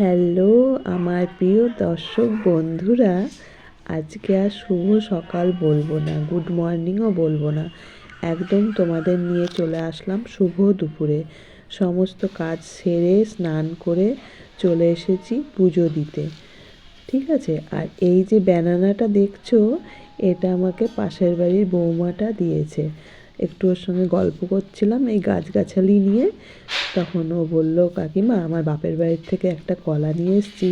Hello, আমার প্রিয় দর্শক বন্ধুরা, আজকে আর শুভ সকাল বলব না, গুড মর্নিংও বলব না। একদম তোমাদের নিয়ে চলে আসলাম শুভ দুপুরে। সমস্ত কাজ সেরে, স্নান করে চলে এসেছি পুজো দিতে। ঠিক আছে? আর এই যে ব্যানানাটা দেখছ, এটা আমাকে পাশের বাড়ির বৌমাটা দিয়েছে। একটু ওর সঙ্গে গল্প করছিলাম এই গাছগাছালি নিয়ে। তখন ও বলল, কাকিমা, আমার বাপের বাড়ির থেকে একটা কলা নিয়ে এসেছি,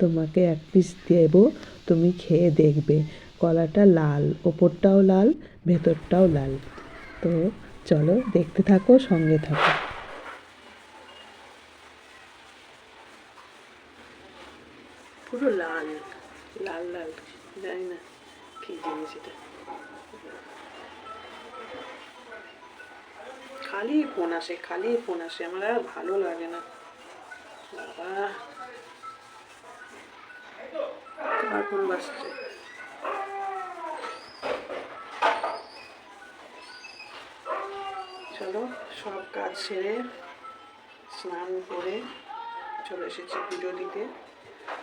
তোমাকে এক পিস দেবো, তুমি খেয়ে দেখবে। কলাটা লাল, ওপরটাও লাল, ভেতরটাও লাল। তো চলো দেখতে থাকো, সঙ্গে থাকো। পুরো লাল লাল লাল, জানি না কি জিনিস এটা। খালি ফোন আসে, খালি ফোন আসে। আমার আর ভালো লাগে না। বাবা। ফোন বাজছে। চলো, সব কাজ সেরে স্নান করে চলে এসেছি পুজো দিতে।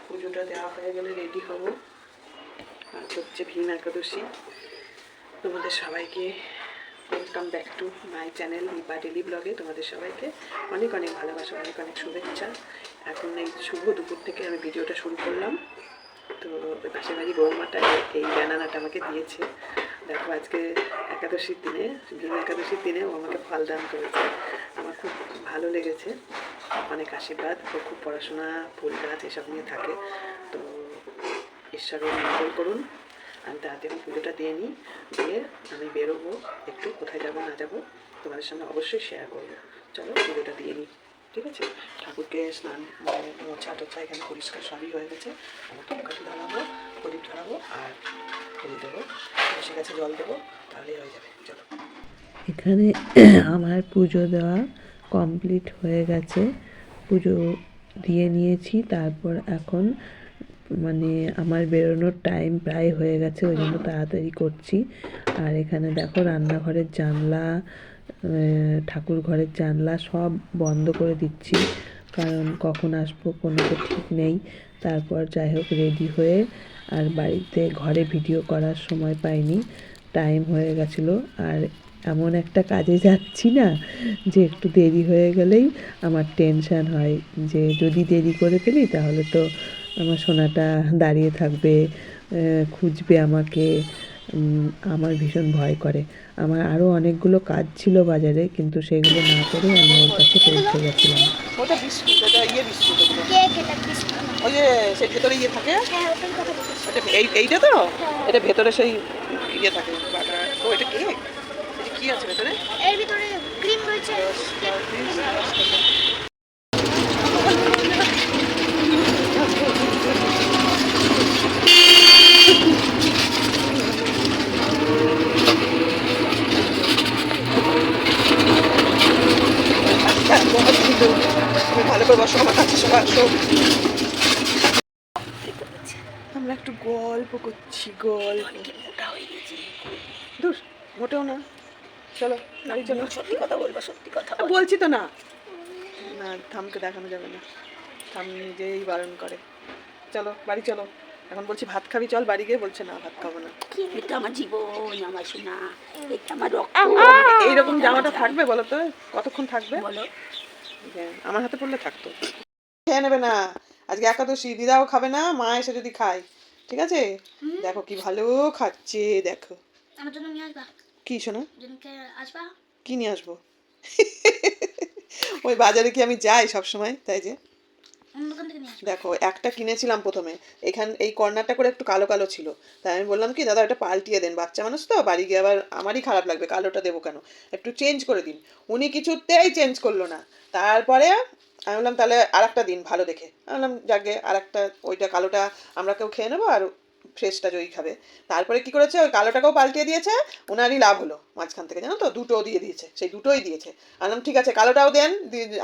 পুজোটা দেওয়া হয়ে গেলে রেডি হব। আজ হচ্ছে ভীম একাদশী। তোমাদের সবাইকে welcome back to my channel Nipa daily ব্লগে তোমাদের সবাইকে অনেক অনেক ভালোবাসা, অনেক অনেক শুভেচ্ছা। এখন এই শুভ দুপুর থেকে আমি ভিডিওটা শুরু করলাম। তো পাশের বাড়ি বৌমাটা এই ব্যানানাটা আমাকে দিয়েছে। দেখো আজকে একাদশীর দিনে ভীম একাদশীর দিনে ও আমাকে ফল দান করেছে। আমার খুব ভালো লেগেছে। অনেক আশীর্বাদ ও খুব পড়াশোনা, ফুল গাছ এসব নিয়ে থাকে। তো ঈশ্বরের মঙ্গল করুন। আমি তাড়াতাড়ি পুজোটা দিয়ে নিই, দিয়ে আমি বেরোবো, একটু কোথায় যাব, না যাব, তোমাদের সঙ্গে অবশ্যই শেয়ার করব। চলো পুজোটা দিয়ে নিই, ঠিক আছে? ঠাকুরকে স্নান মানে মোছা টোছা এখানে পরিষ্কার সবই হয়ে গেছে। আমি ধূপকাঠি ধরাবো, প্রদীপ ধরাবো আর ফুল দেবো। তুলসী গাছে, জল দেবো, তাহলেই হয়ে যাবে। চলো। এখানে আমার পুজো দেওয়া কমপ্লিট হয়ে গেছে। পুজো দিয়ে নিয়েছি, তারপর এখন মানে আমার বেরোনোর টাইম প্রায় হয়ে গেছে, ওই জন্য তাড়াতাড়ি করছি। আর এখানে দেখো রান্নাঘরের জানলা ঠাকুর ঘরের জানলা সব বন্ধ করে দিচ্ছি। কারণ কখন আসব কোনো তো ঠিক নেই। তারপর যাই হোক রেডি হয়ে আর বাড়িতে ঘরে ভিডিও করার সময় পাইনি টাইম হয়ে গেছিল। আর এমন একটা কাজে যাচ্ছি না যে একটু দেরি হয়ে গেলেই আমার টেনশান হয় যে যদি দেরি করে ফেলি তাহলে তো আমার সোনাটা দাঁড়িয়ে থাকবে খুঁজবে আমাকে আমার ভীষণ ভয় করে আমার আরও অনেকগুলো কাজ ছিল বাজারে কিন্তু সেগুলো না করে আমি ওর কাছে পৌঁছে গেছিলাম ইয়ে ওই যে ভেতরে ইয়ে থাকে হ্যাঁ এই এইটা তো এটা ভেতরে সেই ইয়ে থাকে এটা কেক কি আছে ভেতরে এর ভিতরে ক্রিম রয়েছে হ্যাঁ, বহুত সুন্দর। বসো আমার কাছে সবাই আসো আমরা একটু গল্প করছি গল্প। দূর মোটেও না। চলো সত্যি কথা বলব সত্যি কথা বলছি তো না। না থামকে দেখানো যাবে না। থাম নিজেই বারণ করে। চলো বাড়ি চলো। এখন বলছি ভাত খাবি চল বাড়ি গিয়ে বলছে না ভাত খাব না। এটা আমার জীবন আমার সোনা এটা আমার রক্ত। এইরকম জামাটা থাকবে বলো তো? কতক্ষণ থাকবে? বলো। হ্যাঁ, আমার হাতে পড়লে থাকতো। খেয়ে নেবে না। আজকে একাদশী দিদাও খাবে না মা এসে যদি খায়। ঠিক আছে? দেখো কি ভালো খাচ্ছে দেখো। আমার জন্য নিয়ে আসবা? কি শোনো? আসবা? কি নিয়ে আসব? ওই বাজারে কি আমি যাই সবসময়? তাই যে। দেখো, একটা কিনেছিলাম প্রথমে। এখান এই কর্নারটা করে একটু কালো কালো ছিল। তাই আমি বললাম কি, দাদা, এটা পাল্টিয়ে দেন, বাচ্চা মানুষ তো, বাড়ি গিয়ে আবার আমারই খারাপ লাগবে, কালোটা দেবো কেন? একটু চেঞ্জ করে দিন। উনি কিছুতেই চেঞ্জ করল না। তারপরে আমি বললাম, তাহলে আর একটা দিন ভালো দেখে। আমি বললাম, যাকে আর একটা ওইটা কালোটা আমরা কেউ খেয়ে নেব আর ফ্রেশটা জয়ী খাবে। তারপরে কি করেছে? ওই কালোটাকেও পাল্টিয়ে দিয়েছে ওনারই লাভ হলো মাঝখান থেকে, জানো তো? দুটো দিয়ে দিয়েছে, সেই দুটোই দিয়েছে। আমি ঠিক আছে, কালোটাও দেন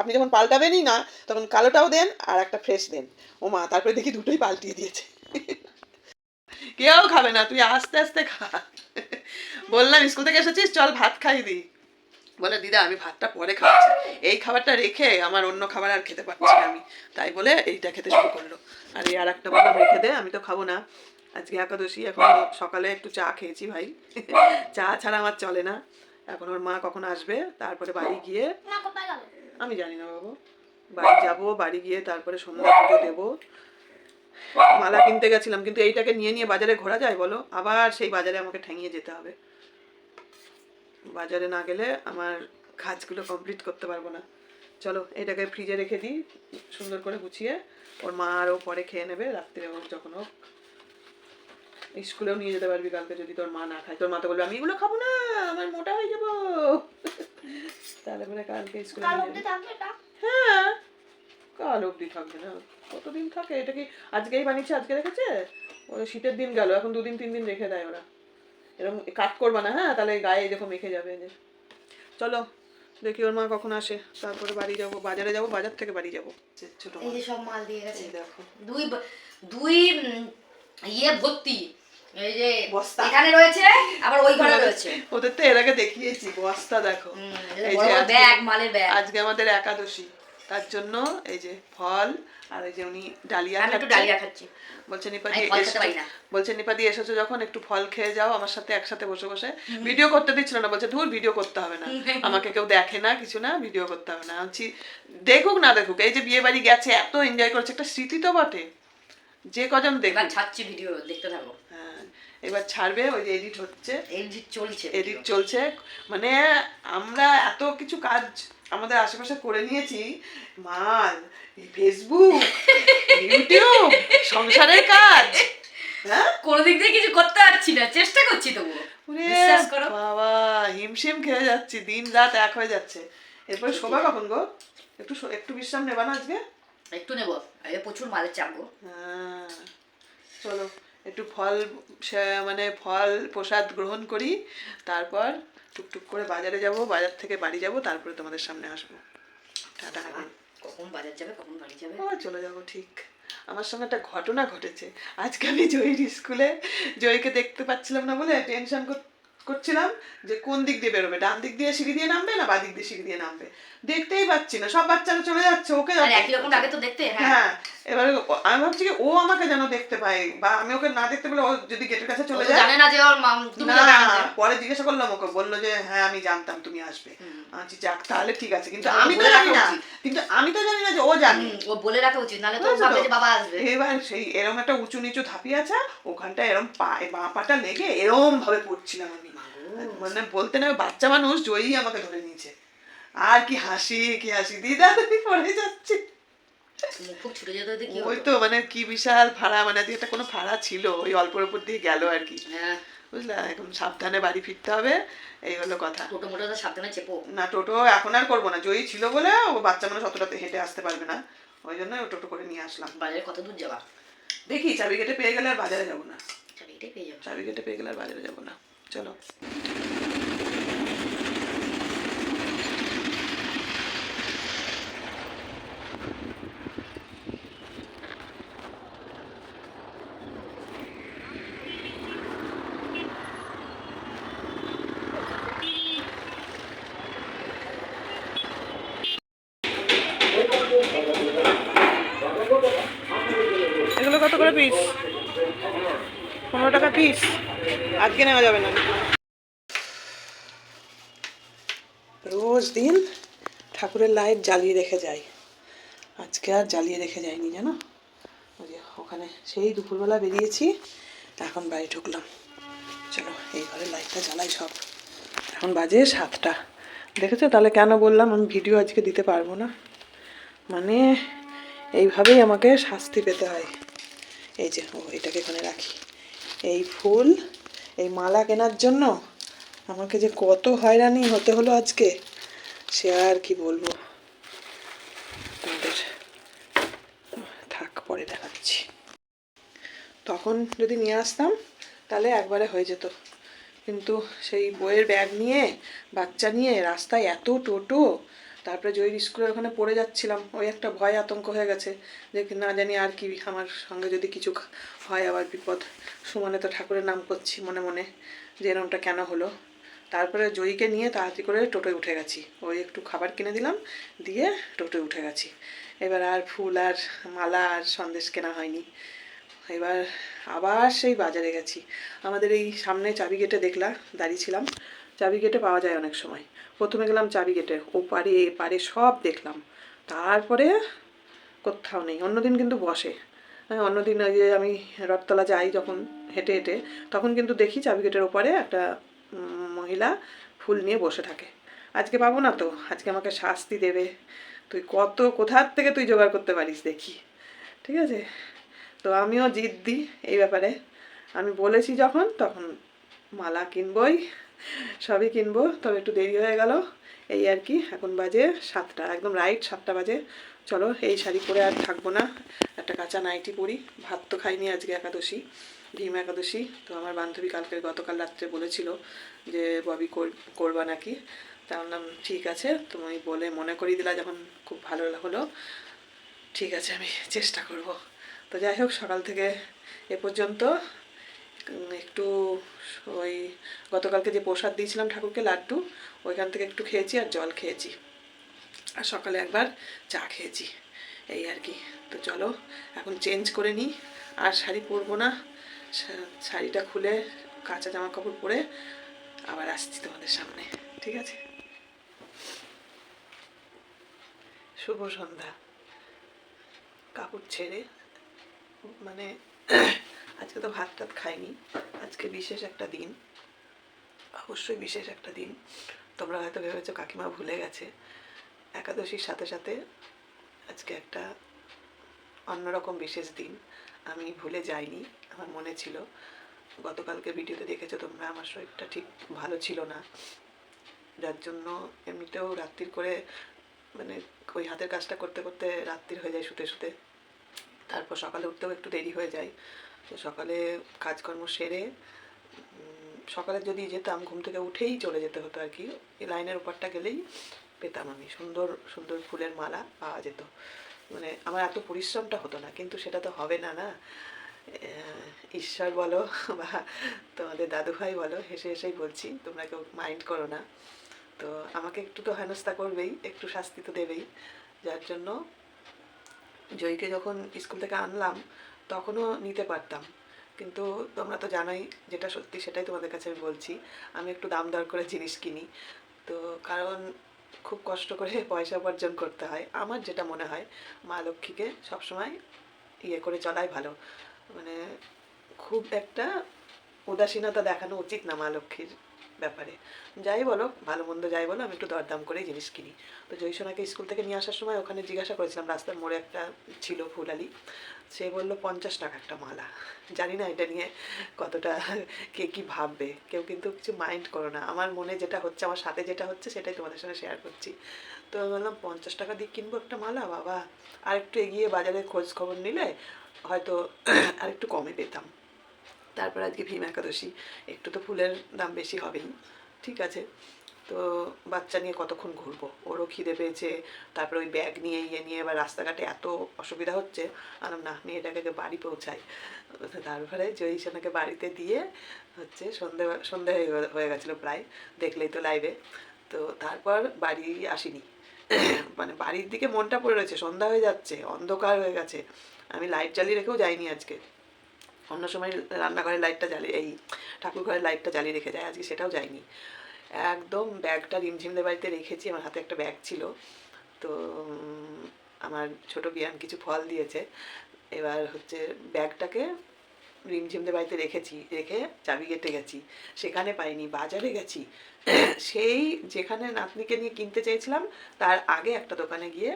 আপনি যখন পাল্টাবেনই না, তখন কালোটাও দেন আর একটা ফ্রেশ দেন। ও মা, তারপরে দেখি দুটোই পাল্টিয়ে দিয়েছে। কেউ খাবে না, তুই আস্তে আস্তে খা। বললাম, স্কুল থেকে এসেছিস? চল ভাত খাই দি। বলে, দিদা, আমি ভাতটা পরে খাচ্ছি। এই খাবারটা রেখে আমার অন্য খাবার আর খেতে পারছি না আমি। তাই বলে এইটা খেতে শুরু করল। আর এই আর একটা বললাম রেখে দে আমি তো খাব না। আজকে একাদশী এখন সকালে একটু চা খেয়েছি ভাই। চা ছাড়া আমার চলে না। এখন ওর মা কখন আসবে তারপরে বাড়ি গিয়ে আমি জানি না বাবু। বাড়ি যাব বাড়ি গিয়ে তারপরে সন্ধ্যা পুজো দেবো। মালা কিনতে গেছিলাম কিন্তু এইটাকে নিয়ে নিয়ে বাজারে ঘোরা যায় বলো? আবার সেই বাজারে আমাকে ঠেঙিয়ে যেতে হবে। বাজারে না গেলে আমার কাজগুলো কমপ্লিট করতে পারব না। চলো এটাকে ফ্রিজে রেখে দিই সুন্দর করে গুছিয়ে। ওর মা আরও পরে খেয়ে নেবে রাত্রে হোক যখন হোক। স্কুলেও নিয়ে যেতে পারবি কালকে যদি তোর মা না খায়। তোর মা তো বলবে আমি এগুলো খাব না আমার মোটা হয়ে যাব। তাহলে বলে কালকে স্কুলে কাল অব্দি থাকবে হ্যাঁ কাল অবধি থাকবে না। কতদিন থাকে? এটা কি আজকেই বানিয়েছে আজকে রেখেছে? ওরা শীতের দিন গেল এখন দুদিন তিন দিন রেখে দেয় ওরা। এরকম কাট করবা না হ্যাঁ? তাহলে গায়ে দেখো মেখে যাবে যে। চলো দেখি ওর মা কখন আসে। তারপরে বাড়ি যাব বাজারে যাব বাজার থেকে বাড়ি যাব। ছোট এই যে সব মাল দিয়ে গেছে। দেখো। দুই দুই ইয়ে ভর্তি। এই যে বস্তা। এখানে রয়েছে আবার ওই ঘরে রয়েছে। ওদের তো এর আগে দেখিয়েছি বস্তা দেখো। এই যে ব্যাগ মালের ব্যাগ। আজকে আমাদের একাদশী তার জন্য এই যে ফল আর এই যে উনি ডালিয়া একটু ডালিয়া খাচ্ছি। বলছে নিপাদি। বলছে এসেছ যখন একটু ফল খেয়ে যাও আমার সাথে একসাথে বসে বসে। ভিডিও করতে দিচ্ছিল না। বলছে ধুর ভিডিও করতে হবে না। আমাকে কেউ দেখে না কিছু না ভিডিও করতে হবে না। বলছি, দেখুক না দেখুক এই যে বিয়ে বাড়ি গেছে এত এনজয় করছে একটা স্মৃতি তো বটে। যে কজন এবার দেখবে ছাড়ছি ভিডিও দেখতে থাকো। হ্যাঁ। এবার ছাড়বে ওই যে এডিট হচ্ছে। যে চলছে এডিট চলছে। মানে আমরা এত কিছু কাজ আমাদের আশেপাশে করে নিয়েছি। মাল ফেসবুক ইউটিউব সংসারের কাজ। হ্যাঁ? কোনো দিক দিয়ে কিছু করতে পারছি না চেষ্টা করছি তবু বাবা হিমশিম খেয়ে যাচ্ছি দিন রাত এক হয়ে যাচ্ছে। এরপর শোভা কখন গো? একটু একটু বিশ্রাম নেবা না আজকে? একটু নেব এই প্রচুর মালের চাপ গো। হ্যাঁ চলো। একটু ফল মানে ফল প্রসাদ গ্রহণ করি তারপর টুকটুক করে বাজারে যাব বাজার থেকে বাড়ি যাব তারপরে তোমাদের সামনে আসব। টাটা। কখন বাজার যাবে কখন বাড়ি যাবে? ও চলে যাব ঠিক। আমার সঙ্গে একটা ঘটনা ঘটেছে। আজকে আমি জয়ীর স্কুলে জয়ীকে দেখতে পাচ্ছিলাম না বলে টেনশন করছিলাম যে কোন দিক দিয়ে বেরোবে? ডান দিক দিয়ে সিঁড়ি দিয়ে নামবে না বা দিক দিয়ে সিঁড়ি দিয়ে নামবে? দেখতেই পাচ্ছি না সব বাচ্চারা চলে যাচ্ছে ওকে একই রকম আগে তো দেখতে হ্যাঁ। হ্যাঁ এবার আমি ভাবছি কি ও আমাকে যেন দেখতে পায় বা আমি ওকে না দেখতে পেলে ও যদি গেটের কাছে চলে যায়। জানে না যে ওর না পরে জিজ্ঞাসা করলাম ওকে বলল যে হ্যাঁ আমি জানতাম তুমি আসবে। আচ্ছা যাক তাহলে ঠিক আছে। কিন্তু আমি তো জানি না কিন্তু আমি তো জানি না যে ও জানে। ও বলে রাখা উচিত নাহলে তো ভাববে যে বাবা আসবে। এবার সেই এরম একটা উঁচু নিচু ধাপি আছে ওখানটা এরম পা বাঁ পাটা লেগে এরম ভাবে পড়ছিলাম আমি। মানে বলতে না বাচ্চা মানুষ জয়ী আমাকে ধরে নিয়েছে। আর কি হাসি কি হাসি। দিদা তুমি পড়ে যাচ্ছে। ওই তো মানে কি বিশাল ভাড়া মানে একটা কোনো ভাড়া ছিল ওই অল্পর উপর দিয়ে গেল আর কি। হ্যাঁ। বুঝলা এখন সাবধানে বাড়ি ফিরতে হবে এই হলো কথা। টোটো মোটো সাবধানে চেপো। না টোটো এখন আর করব না। জয়ী ছিল বলে ও বাচ্চা মানুষ অতটা হেঁটে আসতে পারবে না। ওই জন্য টোটো করে নিয়ে আসলাম। বাজারে কত দূর যাবা দেখি চাবি কেটে পেয়ে গেলে আর বাজারে যাব না। চল এটাই পেয়ে যাব। চাবি কেটে পেয়ে গেলে আর বাজারে যাব না। চলো। এগুলো কত করে পিস পনেরো টাকা পিস আজকে নেওয়া যাবে না। রোজ দিন ঠাকুরের লাইট জ্বালিয়ে রেখে যাই। আজকে আর জ্বালিয়ে রেখে যাইনি, জানো? ওই যে ওখানে সেই দুপুরবেলা বেরিয়েছি, এখন বাড়ি ঢুকলাম। চলো, এই ঘরে লাইটটা জ্বালাই সব। এখন বাজে সাতটা। দেখেছ? তাহলে কেন বললাম আমি ভিডিও আজকে দিতে পারব না? মানে এইভাবেই আমাকে শাস্তি পেতে হয়। এই যে, ও, এটাকে এখানে রাখি। এই ফুল এই মালা কেনার জন্য? আমাকে যে কত হয়রানি হতে হলো আজকে, সে আর কি বলব? তোমাদের থাক, পরে দেখাচ্ছি। তখন যদি নিয়ে আসতাম, তাহলে একবারে হয়ে যেত। কিন্তু সেই বইয়ের ব্যাগ নিয়ে, বাচ্চা নিয়ে রাস্তায় এত টোটো তারপরে জয়ীর স্কুলের ওখানে পড়ে যাচ্ছিলাম, ওই একটা ভয় আতঙ্ক হয়ে গেছে যে না জানি আর কি আমার সঙ্গে যদি কিছু হয় আবার বিপদ। সুমনে তো ঠাকুরের নাম করছি মনে মনে যে এরমটা কেন হলো। তারপরে জয়ীকে নিয়ে তাড়াতাড়ি করে টোটোয় উঠে গেছি। ওই একটু খাবার কিনে দিলাম, দিয়ে টোটোয় উঠে গেছি। এবার আর ফুল আর মালা আর সন্দেশ কেনা হয়নি। এবার আবার সেই বাজারে গেছি। আমাদের এই সামনে চাবি গেটে দেখলা দাঁড়িয়েছিলাম চাবি গেটে পাওয়া যায় অনেক সময়। প্রথমে গেলাম চাবি গেটে ও পারে এ পারে সব দেখলাম। তারপরে কোথাও নেই, অন্যদিন কিন্তু বসে। হ্যাঁ অন্যদিন ওই যে আমি রথতলা যাই যখন হেঁটে হেঁটে, তখন কিন্তু দেখি চাবি গেটের ওপারে একটা মহিলা ফুল নিয়ে বসে থাকে। আজকে পাবো না তো, আজকে আমাকে শাস্তি দেবে। তুই কত, কোথার থেকে তুই জোগাড় করতে পারিস দেখি, ঠিক আছে? তো আমিও জিদ দিই এই ব্যাপারে। আমি বলেছি যখন, তখন মালা কিনবই। সবই কিনবো, তবে একটু দেরি হয়ে গেল। এই আর কি, এখন বাজে সাতটা, একদম রাইট সাতটা বাজে। চলো, এই শাড়ি পরে আর থাকব না। একটা কাঁচা নাইটি পরি, ভাত তো খাইনি আজকে একাদশী, ভীম একাদশী। তো আমার বান্ধবী কালকে গতকাল রাত্রে বলেছিল যে, ববি কর- করবা নাকি? তা বললাম, ঠিক আছে। তুমি বলে মনে করিয়ে দিলা যখন খুব ভালো হলো। ঠিক আছে, আমি চেষ্টা করব। তো যাই হোক, সকাল থেকে এ পর্যন্ত একটু ওই গতকালকে যে প্রসাদ দিয়েছিলাম ঠাকুরকে লাড্ডু, ওইখান থেকে একটু খেয়েছি আর জল খেয়েছি। আর সকালে একবার চা খেয়েছি, এই আর কি। তো চলো, এখন চেঞ্জ করে নিই। আর শাড়ি পরবো না শাড়িটা খুলে কাঁচা জামা কাপড় পরে আবার আসছি তোমাদের সামনে, ঠিক আছে? শুভ সন্ধ্যা। কাপড় ছেড়ে মানে আজকে তো ভাত টাত খাইনি। আজকে বিশেষ একটা দিন। অবশ্যই বিশেষ একটা দিন। তোমরা হয়তো ভেবেছো কাকিমা ভুলে গেছে। একাদশীর সাথে সাথে আজকে একটা অন্যরকম বিশেষ দিন। আমি ভুলে যাইনি, আমার মনে ছিল। গতকালকে ভিডিওতে দেখেছ তোমরা, আমার শরীরটা ঠিক ভালো ছিল না। যার জন্য এমনিতেও রাত্রির করে মানে ওই হাতের কাজটা করতে করতে রাত্রির হয়ে যায় শুতে শুতে। তারপর সকালে উঠতেও একটু দেরি হয়ে যায়। তো সকালে কাজকর্ম সেরে সকালে যদি যেতাম, ঘুম থেকে উঠেই চলে যেতে হতো আর কি। লাইনের উপরটা গেলেই পেতাম আমি। সুন্দর সুন্দর ফুলের মালা পাওয়া যেত। মানে আমার এত পরিশ্রমটা হতো না, কিন্তু সেটা তো হবে না না? ঈশ্বর বলো বা তোমাদের দাদুভাই বলো, হেসে হেসেই বলছি, তোমরা কেউ মাইন্ড করো না। তো আমাকে একটু তো হেনস্থা করবেই, একটু শাস্তি তো দেবেই। যার জন্য জয়ীকে যখন স্কুল থেকে আনলাম তখনও নিতে পারতাম। কিন্তু তোমরা তো জানোই যেটা সত্যি সেটাই তোমাদের কাছে আমি বলছি। আমি একটু দাম দর করে জিনিস কিনি। তো কারণ খুব কষ্ট করে পয়সা উপার্জন করতে হয়। আমার যেটা মনে হয়, মা লক্ষ্মীকে সবসময় ইয়ে করে চলাই ভালো। মানে খুব একটা উদাসীনতা দেখানো উচিত না মা লক্ষ্মীর। ব্যাপারে। যাই বলো, ভালো মন্দ যাই বলো, আমি একটু দরদাম করেই জিনিস কিনি। তো জয়সোনাকে স্কুল থেকে নিয়ে আসার সময় ওখানে জিজ্ঞাসা করেছিলাম, রাস্তার মোড়ে একটা ছিল ফুলালি। সে বলল, পঞ্চাশ টাকা একটা মালা। জানি না এটা নিয়ে কতটা কে কি ভাববে। কেউ কিন্তু কিছু মাইন্ড করো না। আমার মনে যেটা হচ্ছে, আমার সাথে যেটা হচ্ছে, সেটাই তোমাদের সঙ্গে শেয়ার করছি। তো আমি বললাম, পঞ্চাশ টাকা দিয়ে কিনবো একটা মালা? বাবা আর একটু এগিয়ে বাজারে খোঁজ খবর নিলে হয়তো আর একটু কমে পেতাম। তারপর আজকে ভীম একাদশী। একটু তো ফুলের দাম বেশি হবেই। ঠিক আছে? তো বাচ্চা নিয়ে কতক্ষণ ঘুরবো? ওরও খিদে পেয়েছে। তারপরে ওই ব্যাগ নিয়ে ইয়ে নিয়ে এবার রাস্তাঘাটে এত অসুবিধা হচ্ছে। আলাম, না, মেয়েটাকে বাড়ি পৌঁছাই। তারপরে জয়ী সোনাকে বাড়িতে দিয়ে হচ্ছে সন্ধে সন্ধে হয়ে হয়ে গেছিল প্রায়। দেখলেই তো লাইভে তো তারপর বাড়ি আসিনি। মানে বাড়ির দিকে মনটা পড়ে রয়েছে। সন্ধ্যা হয়ে যাচ্ছে, অন্ধকার হয়ে গেছে। আমি লাইট জ্বালিয়ে রেখেও যাইনি আজকে। অন্য সময় রান্নাঘরের লাইটটা জ্বালিয়ে, এই ঠাকুর ঘরের লাইটটা জ্বালিয়ে রেখে যায়, আজকে সেটাও যায়নি। একদম ব্যাগটা রিমঝিমদের বাড়িতে রেখেছি, আমার হাতে একটা ব্যাগ ছিল। তো আমার ছোট বিয়ান কিছু ফল দিয়েছে। এবার হচ্ছে ব্যাগটাকে রিমঝিমদের বাড়িতে রেখেছি, রেখে চাবি কেটে গেছি। সেখানে পাইনি, বাজারে গেছি। সেই যেখানে নাতনিকে নিয়ে কিনতে চেয়েছিলাম, তার আগে একটা দোকানে গিয়ে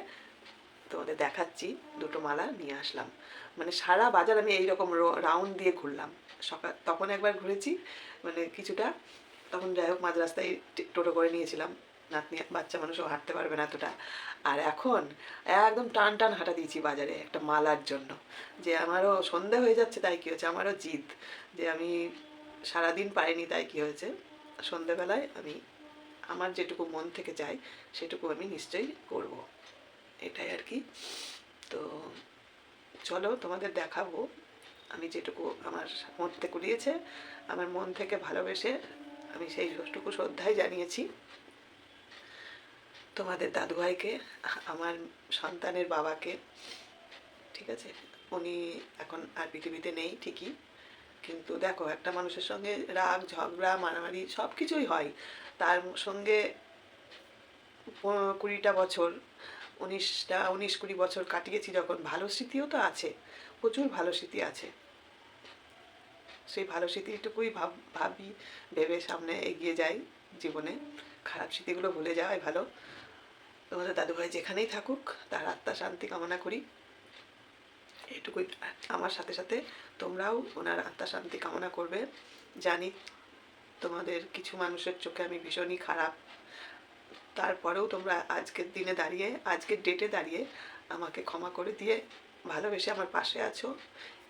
তোমাদের দেখাচ্ছি, দুটো মালা নিয়ে আসলাম। মানে সারা বাজার আমি এইরকম রাউন্ড দিয়ে ঘুরলাম। সকাল, তখন একবার ঘুরেছি মানে কিছুটা, তখন যাই হোক মাঝ রাস্তায় টোটো করে নিয়েছিলাম। নাতনি, বাচ্চা মানুষও হাঁটতে পারবে না এতটা। আর এখন একদম টান টান হাঁটা দিয়েছি বাজারে একটা মালার জন্য। যে আমারও সন্ধে হয়ে যাচ্ছে, তাই কী হয়েছে? আমারও জিদ। যে আমি সারাদিন পাইনি তাই কী হয়েছে? সন্ধেবেলায় আমি, আমার যেটুকু মন থেকে চাই, সেটুকু আমি নিশ্চয়ই করব। এটাই আর কি। তো চলো তোমাদের দেখাবো। আমি যেটুকু আমার মধ্যে কুড়িয়েছে আমার মন থেকে ভালোবেসে আমি সেই সবটুকু শ্রদ্ধাই জানিয়েছি। তোমাদের দাদুভাইকে আমার সন্তানের বাবাকে, ঠিক আছে? উনি এখন আর পৃথিবীতে নেই ঠিকই, কিন্তু দেখো একটা মানুষের সঙ্গে রাগ, ঝগড়া, মারামারি সব কিছুই হয়। তার সঙ্গে কুড়িটা বছর উনিশটা উনিশ কুড়ি বছর কাটিয়েছি যখন। ভালো স্মৃতিও তো আছে। প্রচুর ভালো স্মৃতি আছে। সেই ভালো স্মৃতিটুকুই ভাব, ভাবি, ভেবে সামনে এগিয়ে যাই জীবনে। খারাপ স্মৃতিগুলো ভুলে যাওয়াই ভালো। তোমাদের দাদুভাই যেখানেই থাকুক, তার আত্মা শান্তি কামনা করি। এটুকুই আমার সাথে সাথে তোমরাও ওনার আত্মা শান্তি কামনা করবে। জানি তোমাদের কিছু মানুষের চোখে আমি ভীষণই খারাপ। তারপরেও তোমরা আজকের দিনে দাঁড়িয়ে, আজকের ডেটে দাঁড়িয়ে আমাকে ক্ষমা করে দিয়ে ভালোবেসে আমার পাশে আছো।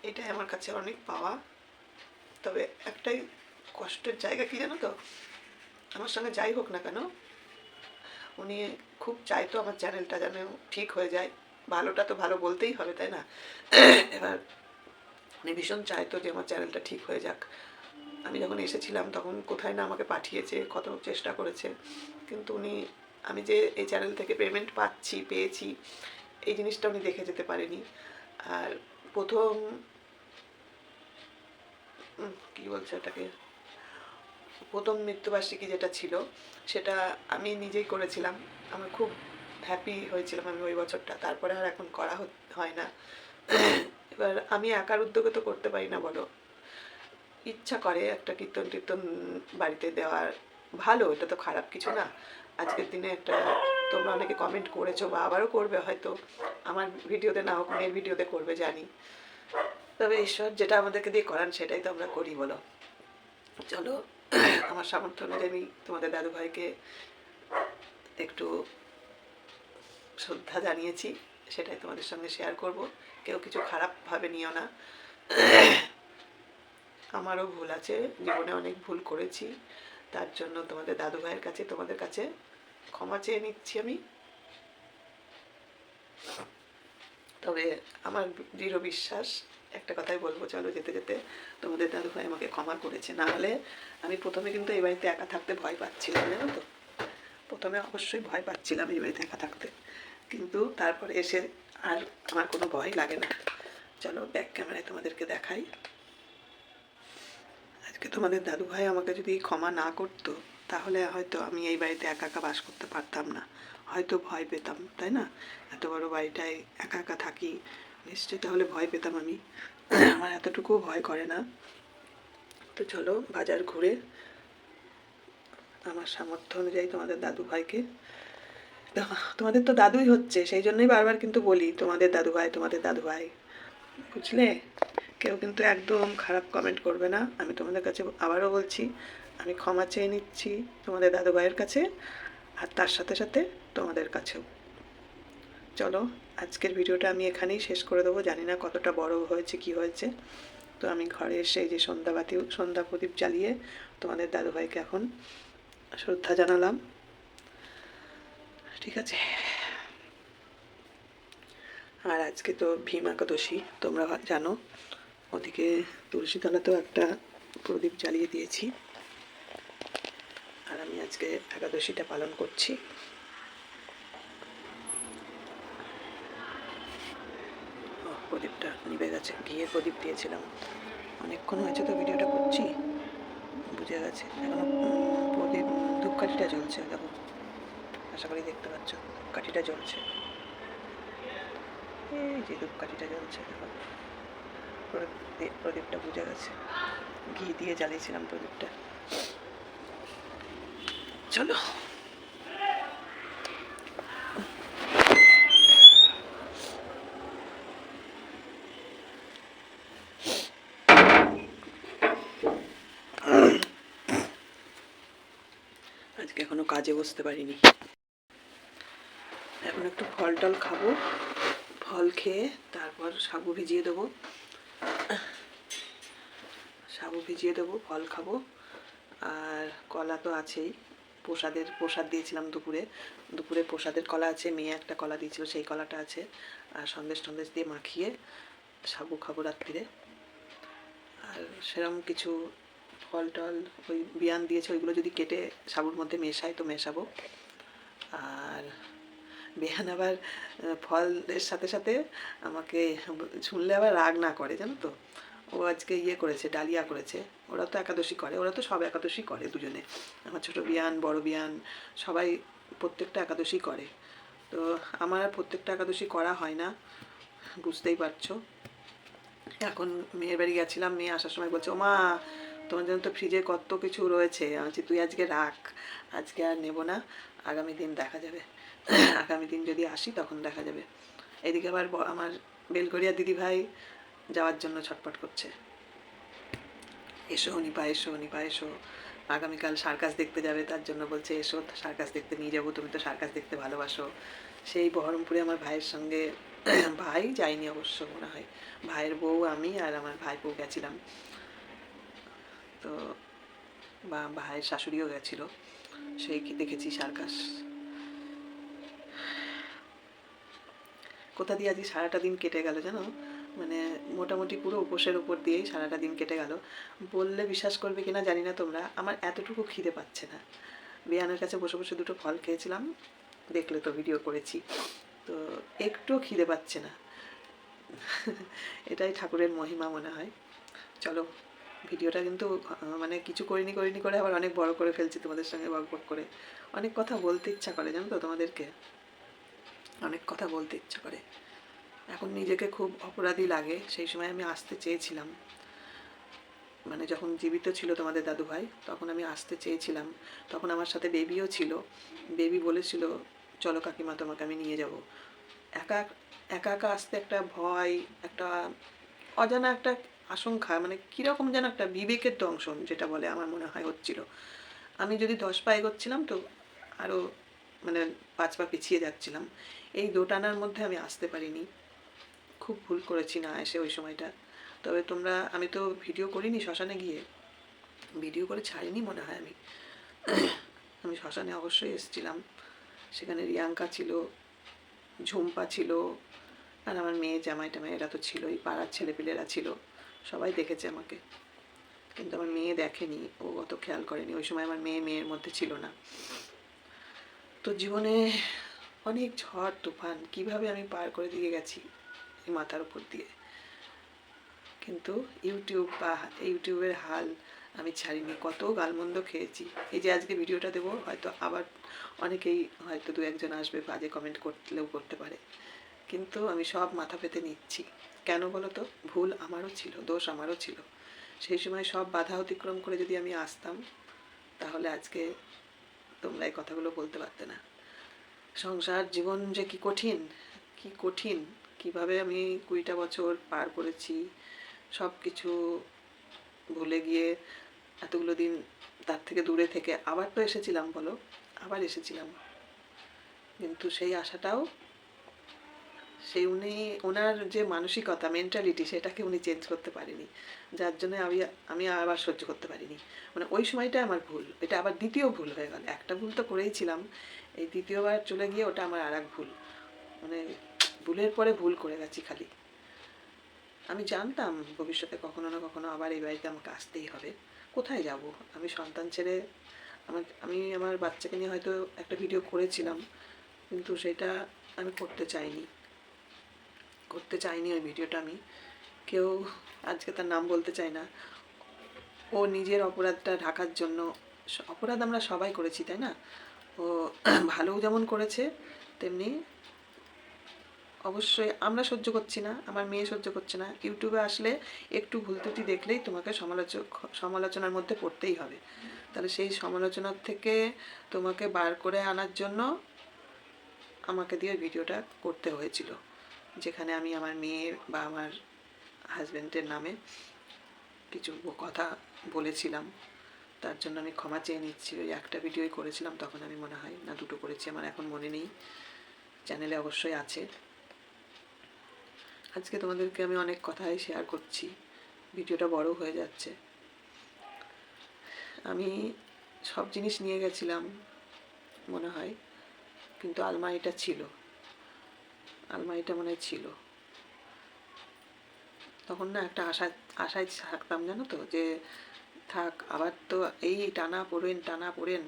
এটাই আমার কাছে অনেক পাওয়া। তবে একটাই কষ্টের জায়গা কি জানো তো? আমার সঙ্গে যাই হোক না কেন, উনি খুব চাইতো আমার চ্যানেলটা যেন ঠিক হয়ে যায়। ভালোটা তো ভালো বলতেই হবে, তাই না? এবার উনি ভীষণ চাইতো যে আমার চ্যানেলটা ঠিক হয়ে যাক। আমি যখন এসেছিলাম তখন কোথায় না আমাকে পাঠিয়েছে, কত চেষ্টা করেছে। কিন্তু উনি আমি যে এই চ্যানেল থেকে পেমেন্ট পাচ্ছি, পেয়েছি, এই জিনিসটা উনি দেখে যেতে পারেনি। আর প্রথম কি বলছে এটাকে প্রথম মৃত্যুবার্ষিকী যেটা ছিল, সেটা আমি নিজেই করেছিলাম। আমার খুব হ্যাপি হয়েছিলাম আমি ওই বছরটা। তারপরে আর এখন করা হয় না। এবার আমি একার উদ্যোগে তো করতে পারি না, বলো। ইচ্ছা করে একটা কীর্তন টীর্তন বাড়িতে দেওয়ার। ভালো, এটা তো খারাপ কিছু না। আজকের দিনে একটা তোমরা অনেকে কমেন্ট করেছ বা আবারও করবে হয়তো। আমার ভিডিওতে না হোক, মেয়ের ভিডিওতে করবে, জানি। তবে ঈশ্বর যেটা আমাদেরকে দিয়ে করান, সেটাই তো আমরা করি বলো। চলো, আমার সামর্থ্য অনুযায়ী আমি তোমাদের দাদুভাইকে একটু শ্রদ্ধা জানিয়েছি, সেটাই তোমাদের সঙ্গে শেয়ার করব। কেউ কিছু খারাপভাবে নিও না। আমারও ভুল আছে, জীবনে অনেক ভুল করেছি। তার জন্য তোমাদের দাদু ভাইয়ের কাছে, তোমাদের কাছে ক্ষমা চেয়ে নিচ্ছি আমি। তবে আমার দৃঢ় বিশ্বাস, একটা কথাই বলব, চলো যেতে যেতে তোমাদের দাদু ভাই আমাকে ক্ষমা করেছে। না হলে আমি প্রথমে কিন্তু এই বাড়িতে একা থাকতে ভয় পাচ্ছিলাম, জানো তো? প্রথমে অবশ্যই ভয় পাচ্ছিলাম এই বাড়িতে একা থাকতে। কিন্তু তারপরে এসে আর আমার কোনো ভয় লাগে না। চলো ব্যাক ক্যামেরায় তোমাদেরকে দেখাই। আজকে তোমাদের দাদু ভাই আমাকে যদি ক্ষমা না করতো তাহলে হয়তো আমি এই বাড়িতে একা একা বাস করতে পারতাম না। হয়তো ভয় পেতাম, তাই না? এত বড় বাড়িটায় একা একা থাকি, নিশ্চয়ই তাহলে ভয় পেতাম আমি। আমার এতটুকুও ভয় করে না। তো চলো, বাজার ঘুরে আমার সামর্থ্য অনুযায়ী তোমাদের দাদু ভাইকে তোমাদের তো দাদুই হচ্ছে, সেই জন্যই বারবার কিন্তু বলি, তোমাদের দাদু ভাই, তোমাদের দাদু ভাই। বুঝলে? কেউ কিন্তু একদম খারাপ কমেন্ট করবে না। আমি তোমাদের কাছে আবারও বলছি আমি ক্ষমা চেয়ে নিচ্ছি তোমাদের দাদু ভাইয়ের কাছে, আর তার সাথে সাথে তোমাদের কাছেও। চলো, আজকের ভিডিওটা আমি এখানেই শেষ করে দেবো। জানি না কতটা বড় হয়েছে, কি হয়েছে। তো আমি ঘরে এসে যে সন্ধ্যাবাতি, সন্ধ্যা প্রদীপ জ্বালিয়ে তোমাদের দাদুভাইকে এখন শ্রদ্ধা জানালাম। ঠিক আছে। আর আজকে তো ভীম একাদশী, তোমরা জানো। ওদিকে তুলসীতলাতেও একটা প্রদীপ জ্বালিয়ে দিয়েছি। আজকে একাদশীটা পালন করছি। প্রদীপটা নিভে গেছে। ঘিয়ের প্রদীপ দিয়েছিলাম। অনেকক্ষণ হয়েছে তো ভিডিওটা করছি। বুঝে গেছে। এখনও প্রদীপ, ধূপকাঠিটা জ্বলছে, দেখো। আশা করি দেখতে পাচ্ছ, ধূপকাঠিটা জ্বলছে। এই যে ধূপকাঠিটা জ্বলছে, দেখো। প্রদীপ- প্রদীপটা বুঝে গেছে। ঘি দিয়ে জ্বালিয়েছিলাম প্রদীপটা। চলো। আজকে এখনও কাজে বসতে পারিনি। এখন একটু ফল টল খাব, ফল খেয়ে তারপর সাবু ভিজিয়ে দেবো। সাবু ভিজিয়ে দেবো, ফল খাব। আর কলা তো আছেই। প্রসাদের, প্রসাদ দিয়েছিলাম দুপুরে। দুপুরে প্রসাদের কলা আছে, মেয়ে একটা কলা দিয়েছিল, সেই কলাটা আছে। আর সন্দেশ টন্দেশ দিয়ে মাখিয়ে সাবু খাব রাত্রিরে। আর সেরকম কিছু ফল টল, ওই বিয়ান দিয়েছে, ওইগুলো যদি কেটে সাবুর মধ্যে মেশাই তো মেশাবো। আর বেহান আবার ফলের সাথে সাথে আমাকে শুনলে আবার রাগ না করে, জানো তো? ও আজকে ইয়ে করেছে, ডালিয়া করেছে। ওরা তো একাদশী করে, ওরা তো সব একাদশী করে দুজনে। আমার ছোটো বিয়ান, বড় বিয়ান, সবাই প্রত্যেকটা একাদশী করে। তো আমার প্রত্যেকটা একাদশী করা হয় না, বুঝতেই পারছ। এখন মেয়ের বাড়ি গেছিলাম, মেয়ে আসার সময় বলছে, ওমা, তোমার জন্য তো ফ্রিজে কত কিছু রয়েছে। আমি তুই আজকে রাখ, আজকে আর নেব না, আগামী দিন দেখা যাবে। আগামী দিন যদি আসি তখন দেখা যাবে। এদিকে আবার আমার বেলগড়িয়া দিদি ভাই যাওয়ার জন্য ছটপট করছে। এসো নিপা এসো নিপা, এসো। আগামীকাল সার্কাস দেখতে যাবে, তার জন্য বলছে, এসো, সার্কাস দেখতে নিয়ে যাব, তুমি তো সার্কাস দেখতে ভালোবাসো। সেই বহরমপুরে আমার ভাইয়ের সঙ্গে, ভাই যায়নি অবশ্য মনে হয়। ভাইয়ের বউ, আমি আর আমার ভাই বউ গেছিলাম। তো বা, ভাইয়ের শাশুড়িও গেছিল। সেই কি দেখেছি সার্কাস। কোথা দিয়ে আজকে সারাটা দিন কেটে গেল জানো? মানে মোটামুটি পুরো উপোসের উপর দিয়েই সারাটা দিন কেটে গেল। বললে বিশ্বাস করবে কিনা জানি না তোমরা। আমার এতটুকু খিদে পাচ্ছে না। বিয়ানের কাছে বসে বসে দুটো ফল খেয়েছিলাম। দেখলে তো ভিডিও করেছি। তো একটুও খিদে পাচ্ছে না। এটাই ঠাকুরের মহিমা মনে হয়। চলো, ভিডিওটা কিন্তু মানে কিছু করিনি করিনি করে আবার অনেক বড় করে ফেলছি তোমাদের সঙ্গে বক করে। অনেক কথা বলতে ইচ্ছা করে, জানো তো তোমাদেরকে? অনেক কথা বলতে ইচ্ছা করে। এখন নিজেকে খুব অপরাধী লাগে, সেই সময় আমি আসতে চেয়েছিলাম। মানে যখন জীবিত ছিল তোমাদের দাদু ভাই তখন আমি আসতে চেয়েছিলাম। তখন আমার সাথে বেবিও ছিল। বেবি বলেছিল, চলো কাকিমা, তোমাকে আমি নিয়ে যাব। একা একা একা আসতে একটা ভয়, একটা অজানা একটা আশঙ্কা মানে কীরকম যেন একটা বিবেকের দংশন, যেটা বলে আমার মনে হয় হচ্ছিল। আমি যদি দশ পা এগোচ্ছিলাম তো আরও মানে পাঁচ পা পিছিয়ে যাচ্ছিলাম। এই দোটানার মধ্যে আমি আসতে পারিনি। খুব ভুল করেছি না এসে ওই সময়টা। তবে তোমরা, আমি তো ভিডিও করিনি শ্মশানে গিয়ে। ভিডিও করে ছাড়িনি মনে হয় আমি। আমি শ্মশানে অবশ্যই এসেছিলাম। সেখানে রিয়াঙ্কা ছিল, ঝুম্পা ছিল, আর আমার মেয়ে জামাই টামাই এরা তো ছিলই, পাড়ার ছেলেপিলেরা ছিল। সবাই দেখেছে আমাকে। কিন্তু আমার মেয়ে দেখেনি, ও অত খেয়াল করেনি। ওই সময় আমার মেয়ে মেয়ের মধ্যে ছিল না। তো জীবনে অনেক ঝড়, তুফান, কীভাবে আমি পার করে দিয়ে গেছি? এই মাথার উপর দিয়ে। কিন্তু ইউটিউব বা ইউটিউবের হাল আমি ছাড়িনি, কত গালমন্দ খেয়েছি। এই যে আজকে ভিডিওটা দেবো, হয়তো আবার অনেকেই হয়তো দু একজন আসবে বাজে কমেন্ট করলেও করতে পারে। কিন্তু আমি সব মাথা পেতে নিচ্ছি। কেন বলো তো? ভুল আমারও ছিল, দোষ আমারও ছিল। সেই সময় সব বাধা অতিক্রম করে যদি আমি আসতাম, তাহলে আজকে তোমরা এই কথাগুলো বলতে পারতে না। সংসার জীবন যে কি কঠিন কি কঠিন। কীভাবে আমি কুড়িটা বছর পার করেছি সব কিছু ভুলে গিয়ে এতগুলো দিন তার থেকে দূরে থেকে আবার তো এসেছিলাম বলো, আবার এসেছিলাম। কিন্তু সেই আশাটাও, সেই উনি, ওনার যে মানসিকতা মেন্টালিটি সেটাকে উনি চেঞ্জ করতে পারেনি। যার জন্য আমি আমি আবার সহ্য করতে পারিনি। মানে ওই সময়টা আমার ভুল, এটা আবার দ্বিতীয় ভুল হয়ে গেল। একটা ভুল তো করেইছিলাম, এই দ্বিতীয়বার চলে গিয়ে ওটা আমার আর ভুল। মানে ভুলের পরে ভুল করে গেছি খালি। আমি জানতাম ভবিষ্যতে কখনো না কখনো আবার এই বাড়িতে আমাকে আসতেই হবে। কোথায় যাব? আমি সন্তান ছেড়ে আমার, আমি আমার বাচ্চাকে নিয়ে হয়তো একটা ভিডিও করেছিলাম, কিন্তু সেটা আমি করতে চাইনি। করতে চাইনি ওই ভিডিওটা আমি। কেউ আজকে তার নাম বলতে চাই না। ও নিজের অপরাধটা ঢাকার জন্য, অপরাধ আমরা সবাই করেছি, তাই না? ও ভালোও যেমন করেছে, তেমনি অবশ্যই আমরা সহ্য করছি না, আমার মেয়ে সহ্য করছে না। ইউটিউবে আসলে একটু ভুল ত্রুটি দেখলেই তোমাকে সমালোচক, সমালোচনার মধ্যে পড়তেই হবে। তাহলে সেই সমালোচনার থেকে তোমাকে বার করে আনার জন্য আমাকে দিয়ে ভিডিওটা করতে হয়েছিল, যেখানে আমি আমার মেয়ের বা আমার হাজব্যান্ডের নামে কিছু কথা বলেছিলাম। তার জন্য আমি ক্ষমা চেয়ে নিচ্ছি, ওই একটা ভিডিওই করেছিলাম, তখন আমি মনে হয় না দুটো করেছি, আমার এখন মনে নেই। চ্যানেলে অবশ্যই আছে। আজকে তোমাদেরকে আমি অনেক কথাই শেয়ার করছি। ভিডিওটা বড় হয়ে যাচ্ছে। আমি সব জিনিস নিয়ে গেছিলাম, মনে হয়, কিন্তু আলমারিটা ছিল। আলমারিটা মনে ছিল। তখন না একটা আশা, আশায় থাকতাম, জানো তো, যে থাক, আবার তো এই টানা পড়েন টানা পড়েন,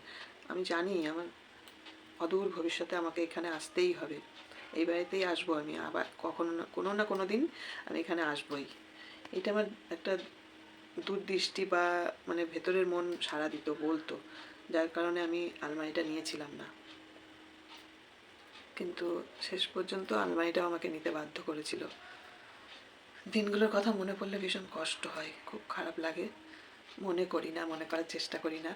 আমি জানি আমার অদূর ভবিষ্যতে আমাকে এখানে আসতেই হবে। এই বাড়িতেই আসব আমি আবার কখনো না, কোনো না কোনো দিন আমি এখানে আসবই। এটা আমার একটা দূরদৃষ্টি বা মানে ভেতরের মন সাড়া দিত, বলতো। যার কারণে আমি আলমারিটা নিয়েছিলাম না। কিন্তু শেষ পর্যন্ত আলমারিটাও আমাকে নিতে বাধ্য করেছিল। দিনগুলোর কথা মনে পড়লে ভীষণ কষ্ট হয়, খুব খারাপ লাগে। মনে করি না, মনে করার চেষ্টা করি না।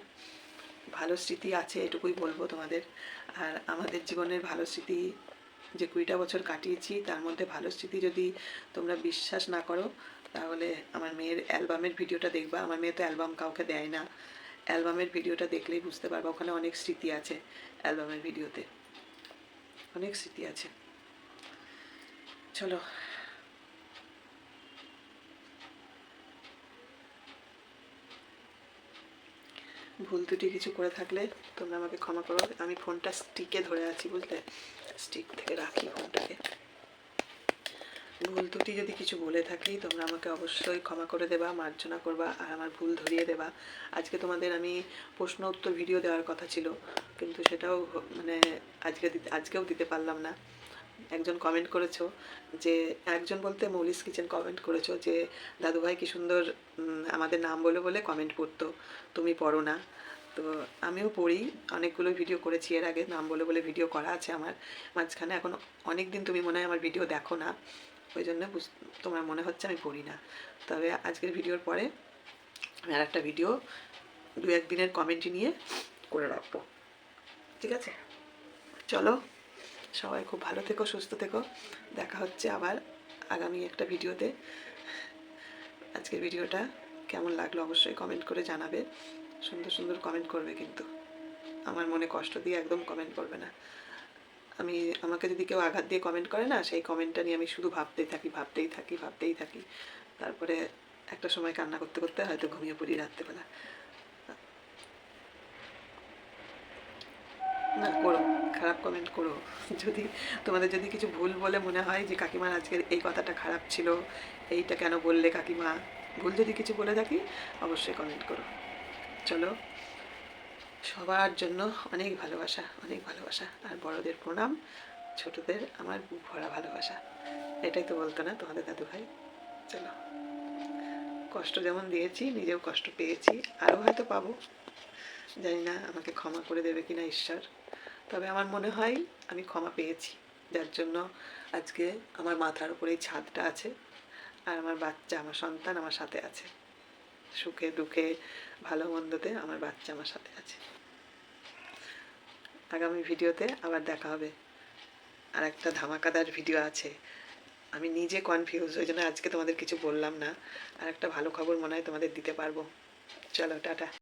ভালো স্মৃতি আছে, এটুকুই বলব তোমাদের। আর আমাদের জীবনের ভালো স্মৃতি যে কুড়িটা বছর কাটিয়েছি, তার মধ্যে ভালো স্মৃতি যদি তোমরা বিশ্বাস না করো, তাহলে আমার মেয়ের অ্যালবামের ভিডিওটা দেখবা। আমার মেয়ে তো অ্যালবাম কাউকে দেয় না। অ্যালবামের ভিডিওটা দেখলেই বুঝতে পারবা, ওখানে অনেক স্মৃতি আছে অ্যালবামের ভিডিওতে। অনেক স্মৃতি আছে। চলো। ভুল ত্রুটি কিছু করে থাকলে তোমরা আমাকে ক্ষমা করো। আমি ফোনটা স্টিকে ধরে আছি, বুঝলে? স্টিক থেকে রাখি ফোনটাকে ভুল ত্রুটি যদি কিছু বলে থাকি, তোমরা আমাকে অবশ্যই ক্ষমা করে দেবা, মার্জনা করবা, আর আমার ভুল ধরিয়ে দেবা। আজকে তোমাদের আমি প্রশ্ন উত্তর ভিডিও দেওয়ার কথা ছিল, কিন্তু সেটাও মানে আজকে আজকেও দিতে পারলাম না। একজন কমেন্ট করেছ যে, একজন বলতে মৌলিস কিচেন কমেন্ট করেছ যে, দাদুভাই কি সুন্দর আমাদের নাম বলে বলে কমেন্ট পড়তো। তুমি পড়ো না। তো আমিও পড়ি। অনেকগুলো ভিডিও করেছি এর আগে, নাম বলে বলে ভিডিও করা আছে আমার। মাঝখানে এখন অনেক দিন তুমি মনে হয় আমার ভিডিও দেখো না। ওই জন্য তোমার মনে হচ্ছে আমি পড়ি না। তবে আজকের ভিডিওর পরে আমি আর একটা ভিডিও দু একদিনের কমেন্টই নিয়ে করে রাখব। ঠিক আছে? চলো, সবাই খুব ভালো থেকো, সুস্থ থেকো। দেখা হচ্ছে আবার আগামী একটা ভিডিওতে আজকের ভিডিওটা কেমন লাগল অবশ্যই কমেন্ট করে জানাবে। সুন্দর সুন্দর কমেন্ট করবে কিন্তু। আমার মনে কষ্ট দিয়ে একদম কমেন্ট করবে না। আমি, আমাকে যদি কেউ আঘাত দিয়ে কমেন্ট করে না, সেই কমেন্টটা নিয়ে আমি শুধু ভাবতেই থাকি ভাবতেই থাকি ভাবতেই থাকি। তারপরে একটা সময় কান্না করতে করতে হয়তো ঘুমিয়ে পড়ি রাত্রেবেলা। না, করো, খারাপ কমেন্ট করো। যদি তোমাদের যদি কিছু ভুল বলে মনে হয় যে, কাকিমার আজকের এই কথাটা খারাপ ছিল, এইটা কেন বললে কাকিমা? ভুল যদি কিছু বলে থাকি, অবশ্যই কমেন্ট করো। চলো। সবার জন্য অনেক ভালোবাসা অনেক ভালোবাসা। আর বড়দের প্রণাম, ছোটদের আমার বুক ভরা ভালোবাসা। এটাই তো বলতো না তোমাদের দাদু ভাই চলো। কষ্ট যেমন দিয়েছি, নিজেও কষ্ট পেয়েছি। আরও হয়তো পাবো। জানি না আমাকে ক্ষমা করে দেবে কিনা ঈশ্বর। তবে আমার মনে হয় আমি ক্ষমা পেয়েছি। যার জন্য আজকে আমার মাথার উপরে ছাদটা আছে। আর আমার বাচ্চা, আমার সন্তান আমার সাথে আছে। সুখে দুঃখে ভালো মন্দতে আমার বাচ্চা আমার সাথে আছে। আগামী ভিডিওতে আবার দেখা হবে। আর একটা ধামাকাদার ভিডিও আছে। আমি নিজে কনফিউজ ওই জন্য আজকে তোমাদের কিছু বললাম না। আর একটা ভালো খবর মনে হয় তোমাদের দিতে পারব। চলো, টাটা।